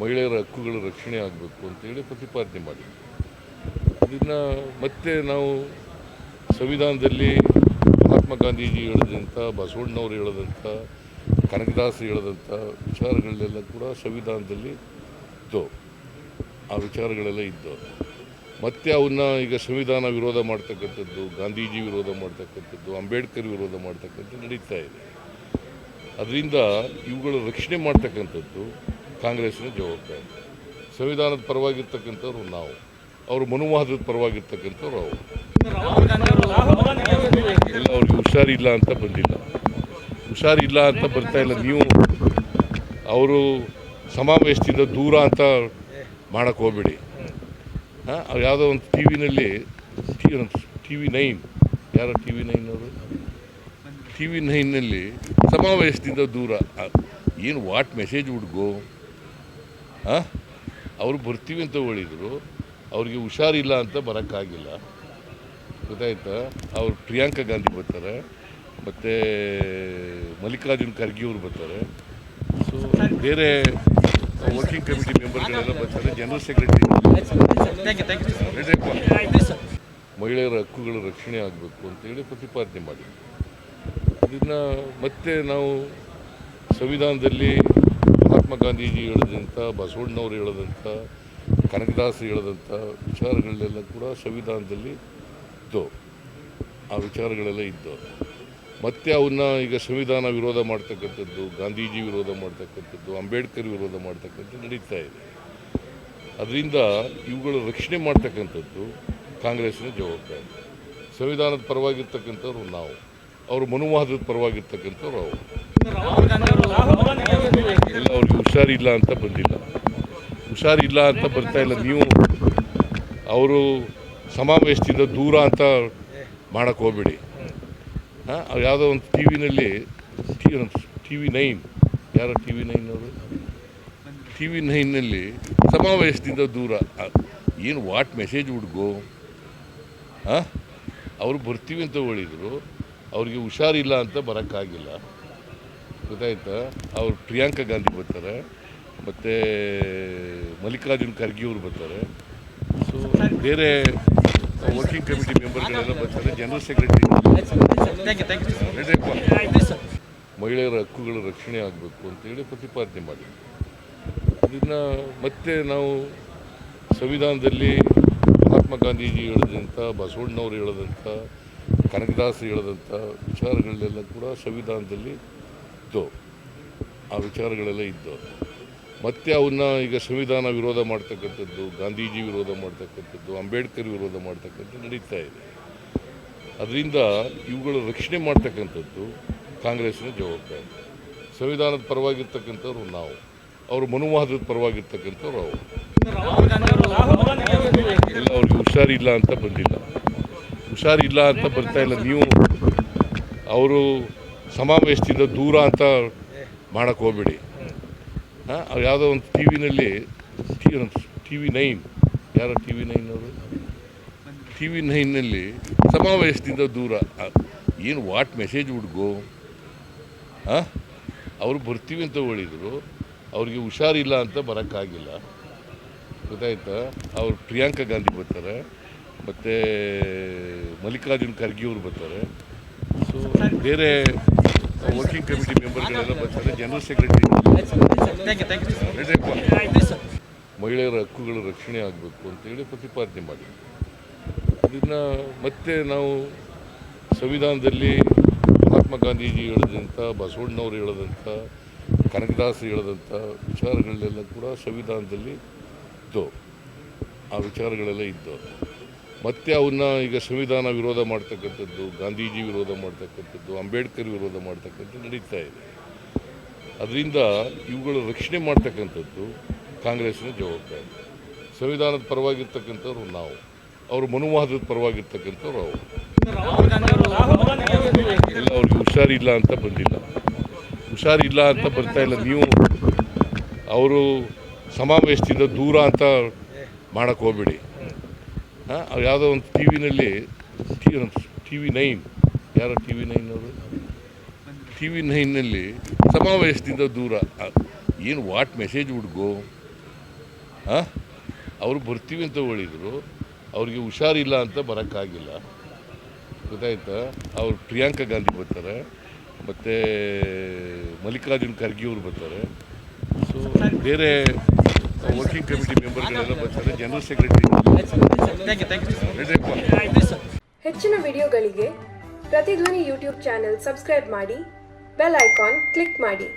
ಮಹಿಳೆಯರ ಹಕ್ಕುಗಳ ರಕ್ಷಣೆ ಆಗಬೇಕು ಅಂತೇಳಿ ಪ್ರತಿಪಾದನೆ ಮಾಡಿ ಇದನ್ನು ಮತ್ತೆ ನಾವು ಸಂವಿಧಾನದಲ್ಲಿ ಮಹಾತ್ಮ ಗಾಂಧೀಜಿ ಹೇಳಿದಂಥ, ಬಸವಣ್ಣವರು ಹೇಳದಂಥ ಕನಕದಾಸರು ಹೇಳದಂಥ ವಿಚಾರಗಳನ್ನೆಲ್ಲ ಕೂಡ ಸಂವಿಧಾನದಲ್ಲಿ ಇತ್ತು ಆ ವಿಚಾರಗಳೆಲ್ಲ ಇದ್ದವು. ಮತ್ತೆ ಅವನ್ನ ಈಗ ಸಂವಿಧಾನ ವಿರೋಧ ಮಾಡ್ತಕ್ಕಂಥದ್ದು, ಗಾಂಧೀಜಿ ವಿರೋಧ ಮಾಡ್ತಕ್ಕಂಥದ್ದು, ಅಂಬೇಡ್ಕರ್ ವಿರೋಧ ಮಾಡ್ತಕ್ಕಂಥದ್ದು ನಡೀತಾ ಇದೆ. ಅದರಿಂದ ಇವುಗಳ ರಕ್ಷಣೆ ಮಾಡ್ತಕ್ಕಂಥದ್ದು ಕಾಂಗ್ರೆಸ್ನ ಜವಾಬ್ದಾರಿ. ಸಂವಿಧಾನದ ಪರವಾಗಿರ್ತಕ್ಕಂಥವ್ರು ನಾವು. ಅವರು ಮನುವಾದದ ಪರವಾಗಿರ್ತಕ್ಕಂಥವ್ರು ಅವರು. ಇಲ್ಲ, ಅವ್ರಿಗೆ ಹುಷಾರಿಲ್ಲ ಅಂತ ಬಂದಿಲ್ಲ. ಹುಷಾರಿಲ್ಲ ಅಂತ ಬರ್ತಾ ಇಲ್ಲ. ನೀವು ಅವರು ಸಮಾವೇಶದಿಂದ ದೂರ ಅಂತ ಮಾಡಕ್ಕೆ ಹೋಗ್ಬೇಡಿ. ಹಾಂ ಯಾವುದೋ ಒಂದು ಟಿ ವಿನಲ್ಲಿ, ಟಿ ವಿ ನೈನ್. ಯಾರೋ ಟಿ ವಿ ನೈನ್ ಅವರು? ಟಿ ವಿ ನೈನ್ನಲ್ಲಿ ಸಮಾವೇಶದಿಂದ ದೂರ. ಏನು, ವಾಟ್ ಮೆಸೇಜ್ ಹುಡುಗು? ಅವರು ಬರ್ತೀವಿ ಅಂತ ಹೇಳಿದರು. ಅವ್ರಿಗೆ ಹುಷಾರಿಲ್ಲ ಅಂತ ಬರೋಕ್ಕಾಗಿಲ್ಲ. ಗೊತ್ತಾಯ್ತಾ? ಅವ್ರು ಪ್ರಿಯಾಂಕಾ ಗಾಂಧಿ ಬರ್ತಾರೆ. ಮತ್ತು ಮಲ್ಲಿಕಾರ್ಜುನ್ ಖರ್ಗೆ ಅವರು ಬರ್ತಾರೆ. ಸೊ ಬೇರೆ ವರ್ಕಿಂಗ್ ಕಮಿಟಿ ಮೆಂಬರ್ಗಳೆಲ್ಲ ಬರ್ತಾರೆ. ಜನರಲ್ ಸೆಕ್ರೆಟರಿ ಮಹಿಳೆಯರ ಹಕ್ಕುಗಳ ರಕ್ಷಣೆ ಆಗಬೇಕು ಅಂತೇಳಿ ಪ್ರತಿಪಾದನೆ ಮಾಡಿ ಇದನ್ನು ಮತ್ತೆ ನಾವು ಸಂವಿಧಾನದಲ್ಲಿ ಮಹಾತ್ಮ ಗಾಂಧೀಜಿ ಹೇಳಿದಂಥ, ಬಸವಣ್ಣವ್ರು ಹೇಳಿದಂಥ ಕನಕದಾಸರು ಹೇಳಿದಂಥ ವಿಚಾರಗಳನ್ನೆಲ್ಲ ಕೂಡ ಸಂವಿಧಾನದಲ್ಲಿ ಇತ್ತು ಆ ವಿಚಾರಗಳೆಲ್ಲ ಇದ್ದವು. ಮತ್ತೆ ಅವನ್ನ ಈಗ ಸಂವಿಧಾನ ವಿರೋಧ ಮಾಡ್ತಕ್ಕಂಥದ್ದು, ಗಾಂಧೀಜಿ ವಿರೋಧ ಮಾಡ್ತಕ್ಕಂಥದ್ದು, ಅಂಬೇಡ್ಕರ್ ವಿರೋಧ ಮಾಡ್ತಕ್ಕಂಥದ್ದು ನಡೀತಾ ಇದೆ. ಅದರಿಂದ ಇವುಗಳ ರಕ್ಷಣೆ ಮಾಡ್ತಕ್ಕಂಥದ್ದು ಕಾಂಗ್ರೆಸ್ನ ಜವಾಬ್ದಾರಿ. ಸಂವಿಧಾನದ ಪರವಾಗಿರ್ತಕ್ಕಂಥವ್ರು ನಾವು. ಅವರು ಮನುವಾದದ ಪರವಾಗಿರ್ತಕ್ಕಂಥವ್ರು ಅವರು. ಇಲ್ಲ ಅವ್ರಿಗೆ ಹುಷಾರಿಲ್ಲ ಅಂತ ಬಂದಿಲ್ಲ. ಹುಷಾರಿಲ್ಲ ಅಂತ ಬರ್ತಾ ಇಲ್ಲ. ನೀವು ಅವರು ಸಮಾವೇಶದಿಂದ ದೂರ ಅಂತ ಮಾಡಕ್ಕೆ ಹೋಗ್ಬೇಡಿ. ಹಾಂ? ಅವ್ರು ಯಾವುದೋ ಒಂದು ಟಿ ವಿನಲ್ಲಿ ಟಿ ವಿ ನೈನ್ ಯಾರೋ ಟಿ ವಿ ನೈನ್ ಅವರು? ಟಿ ವಿ ನೈನ್ನಲ್ಲಿ ಸಮಾವೇಶದಿಂದ ದೂರ. ಏನು ವಾಟ್ ಮೆಸೇಜ್ ಹುಡುಗು? ಹಾಂ? ಅವರು ಬರ್ತೀವಿ ಅಂತ ಹೇಳಿದರು. ಅವ್ರಿಗೆ ಹುಷಾರಿಲ್ಲ ಅಂತ ಬರೋಕ್ಕಾಗಿಲ್ಲ. ಗೊತ್ತಾಯ್ತಾ? ಅವ್ರು ಪ್ರಿಯಾಂಕಾ ಗಾಂಧಿ ಬರ್ತಾರೆ ಮತ್ತು ಮಲ್ಲಿಕಾರ್ಜುನ್ ಖರ್ಗೆ ಅವರು ಬರ್ತಾರೆ. ಸೊ ಬೇರೆ ವರ್ಕಿಂಗ್ ಕಮಿಟಿ ಮೆಂಬರ್ಗಳೆಲ್ಲ ಬರ್ತಾರೆ ಜನರಲ್ ಸೆಕ್ರೆಟರಿ ಮಹಿಳೆಯರ ಹಕ್ಕುಗಳ ರಕ್ಷಣೆ ಆಗಬೇಕು ಅಂತೇಳಿ ಪ್ರತಿಪಾದನೆ ಮಾಡಿ ಇದನ್ನು ಮತ್ತೆ ನಾವು ಸಂವಿಧಾನದಲ್ಲಿ ಮಹಾತ್ಮ ಗಾಂಧೀಜಿ ಹೇಳಿದಂಥ ಬಸವಣ್ಣವ್ರು ಹೇಳದಂಥ ಕನಕದಾಸರು ಹೇಳಿದಂಥ ವಿಚಾರಗಳನ್ನೆಲ್ಲ ಕೂಡ ಸಂವಿಧಾನದಲ್ಲಿ ಇತ್ತು ಆ ವಿಚಾರಗಳೆಲ್ಲ ಇದ್ದವು ಮತ್ತೆ ಅವನ್ನ ಈಗ ಸಂವಿಧಾನ ವಿರೋಧ ಮಾಡ್ತಕ್ಕಂಥದ್ದು ಗಾಂಧೀಜಿ ವಿರೋಧ ಮಾಡ್ತಕ್ಕಂಥದ್ದು ಅಂಬೇಡ್ಕರ್ ವಿರೋಧ ಮಾಡ್ತಕ್ಕಂಥದ್ದು ನಡೀತಾ ಇದೆ. ಅದರಿಂದ ಇವುಗಳ ರಕ್ಷಣೆ ಮಾಡ್ತಕ್ಕಂಥದ್ದು ಕಾಂಗ್ರೆಸ್ನ ಜವಾಬ್ದಾರಿ. ಸಂವಿಧಾನದ ಪರವಾಗಿರ್ತಕ್ಕಂಥವ್ರು ನಾವು. ಅವರು ಮನುವಾದದ ಪರವಾಗಿರ್ತಕ್ಕಂಥವ್ರು ಅವರು ಇಲ್ಲ ಅವ್ರಿಗೆ ಹುಷಾರಿಲ್ಲ ಅಂತ ಬಂದಿಲ್ಲ. ಹುಷಾರಿಲ್ಲ ಅಂತ ಬರ್ತಾ ಇಲ್ಲ. ನೀವು ಅವರು ಸಮಾವೇಶದಿಂದ ದೂರ ಅಂತ ಮಾಡಕ್ಕೆ ಹೋಗ್ಬೇಡಿ. ಹಾಂ? ಯಾವುದೋ ಒಂದು ಟಿ ವಿನಲ್ಲಿ ಟಿ ವಿ ನೈನ್, ಯಾರೋ ಟಿ ವಿ ನೈನ್ ಅವರು? ಟಿ ವಿ ನೈನ್ನಲ್ಲಿ ಸಮಾವೇಶದಿಂದ ದೂರ. ಏನು ವಾಟ್ ಮೆಸೇಜ್ ಹುಡುಗು? ಹಾಂ? ಅವರು ಬರ್ತೀವಿ ಅಂತ ಹೇಳಿದರು. ಅವ್ರಿಗೆ ಹುಷಾರಿಲ್ಲ ಅಂತ ಬರೋಕ್ಕಾಗಿಲ್ಲ. ಗೊತ್ತಾಯ್ತಾ? ಅವ್ರು ಪ್ರಿಯಾಂಕಾ ಗಾಂಧಿ ಬರ್ತಾರೆ. ಮತ್ತು ಮಲ್ಲಿಕಾರ್ಜುನ್ ಖರ್ಗೆ ಅವರು ಬರ್ತಾರೆ. ಸೊ ಬೇರೆ ವರ್ಕಿಂಗ್ ಕಮಿಟಿ ಮೆಂಬರ್ಗಳೆಲ್ಲ ಬರ್ತಾರೆ. ಜನರಲ್ ಸೆಕ್ರೆಟರಿ ಮಹಿಳೆಯರ ಹಕ್ಕುಗಳ ರಕ್ಷಣೆ ಆಗಬೇಕು ಅಂತೇಳಿ ಪ್ರತಿಪಾದನೆ ಮಾಡಿ ಇದನ್ನು ಮತ್ತೆ ನಾವು ಸಂವಿಧಾನದಲ್ಲಿ ಮಹಾತ್ಮ ಗಾಂಧೀಜಿ ಹೇಳಿದಂಥ ಬಸವಣ್ಣವರು ಹೇಳದಂಥ ಕನಕದಾಸರು ಹೇಳದಂಥ ವಿಚಾರಗಳನ್ನೆಲ್ಲ ಕೂಡ ಸಂವಿಧಾನದಲ್ಲಿ ಇತ್ತು ಆ ವಿಚಾರಗಳೆಲ್ಲ ಇದ್ದು ಮತ್ತೆ ಅವನ್ನ ಈಗ ಸಂವಿಧಾನ ವಿರೋಧ ಮಾಡ್ತಕ್ಕಂಥದ್ದು, ಗಾಂಧೀಜಿ ವಿರೋಧ ಮಾಡ್ತಕ್ಕಂಥದ್ದು, ಅಂಬೇಡ್ಕರ್ ವಿರೋಧ ಮಾಡ್ತಕ್ಕಂಥದ್ದು ನಡೀತಾ ಇದೆ. ಅದರಿಂದ ಇವುಗಳ ರಕ್ಷಣೆ ಮಾಡ್ತಕ್ಕಂಥದ್ದು ಕಾಂಗ್ರೆಸ್ನ ಜವಾಬ್ದಾರಿ. ಸಂವಿಧಾನದ ಪರವಾಗಿರ್ತಕ್ಕಂಥವ್ರು ನಾವು. ಅವರು ಮನುವಾದದ ಪರವಾಗಿರ್ತಕ್ಕಂಥವ್ರು ಅವರು. ಇಲ್ಲ, ಅವ್ರಿಗೆ ಹುಷಾರಿಲ್ಲ ಅಂತ ಬಂದಿಲ್ಲ. ಹುಷಾರಿಲ್ಲ ಅಂತ ಬರ್ತಾ ಇಲ್ಲ. ನೀವು ಅವರು ಸಮಾವೇಶದಿಂದ ದೂರ ಅಂತ ಮಾಡಕ್ಕೆ ಹೋಗ್ಬೇಡಿ. ಯಾವುದೋ ಒಂದು ಟಿ ವಿನಲ್ಲಿ, ಟಿ ವಿ ನೈನ್, ಯಾರೋ ಟಿ ವಿ ನೈನ್ ಅವರು? ಟಿ ವಿ ನೈನ್ನಲ್ಲಿ ಸಮಾವೇಶದಿಂದ ದೂರ. ಏನು, ವಾಟ್ ಮೆಸೇಜ್ ಹುಡುಗು? ಹಾಂ, ಅವರು ಬರ್ತೀವಿ ಅಂತ ಹೇಳಿದರು, ಅವ್ರಿಗೆ ಹುಷಾರಿಲ್ಲ ಅಂತ ಬರೋಕ್ಕಾಗಿಲ್ಲ. ಗೊತ್ತಾಯ್ತಾ? ಅವ್ರು ಪ್ರಿಯಾಂಕಾ ಗಾಂಧಿ ಬರ್ತಾರೆ, ಮತ್ತು ಮಲ್ಲಿಕಾರ್ಜುನ್ ಖರ್ಗೆ ಅವರು ಬರ್ತಾರೆ. ಸೊ ಬೇರೆ ವರ್ಕಿಂಗ್ ಕಮಿಟಿ ಮೆಂಬರ್ಗಳೆಲ್ಲ ಬರ್ತಾರೆ ಜನರಲ್ ಸೆಕ್ರೆಟರಿ ಹೆಚ್ಚಿನ ವಿಡಿಯೋಗಳಿಗೆ ಪ್ರತಿಧ್ವನಿ ಯೂಟ್ಯೂಬ್ ಚಾನೆಲ್ ಸಬ್ಸ್ಕ್ರೈಬ್ ಮಾಡಿ ಬೆಲ್ ಐಕಾನ್ ಕ್ಲಿಕ್ ಮಾಡಿ.